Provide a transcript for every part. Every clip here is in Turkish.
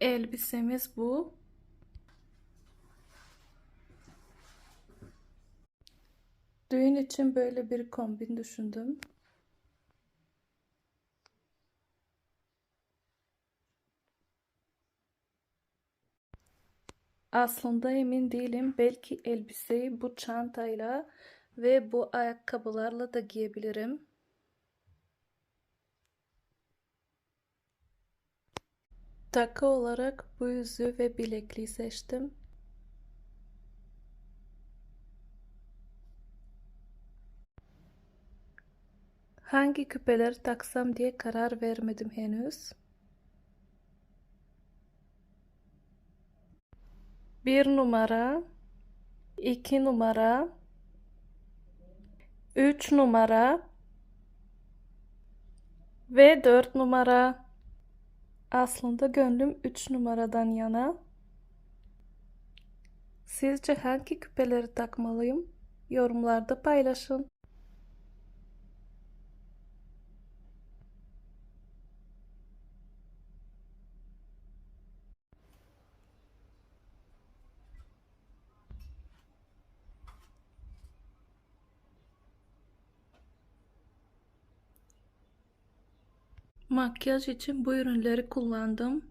Elbisemiz bu. Düğün için böyle bir kombin düşündüm. Aslında emin değilim. Belki elbiseyi bu çantayla ve bu ayakkabılarla da giyebilirim. Takı olarak bu yüzüğü ve bilekliği seçtim. Hangi küpeleri taksam diye karar vermedim henüz. Bir numara, iki numara, üç numara ve dört numara. Aslında gönlüm 3 numaradan yana. Sizce hangi küpeleri takmalıyım? Yorumlarda paylaşın. Makyaj için bu ürünleri kullandım.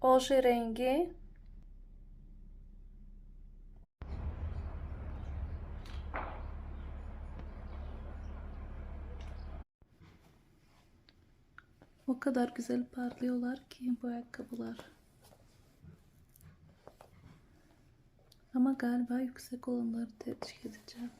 Oje rengi O kadar güzel parlıyorlar ki bu ayakkabılar. Ama galiba yüksek olanları tercih edeceğim.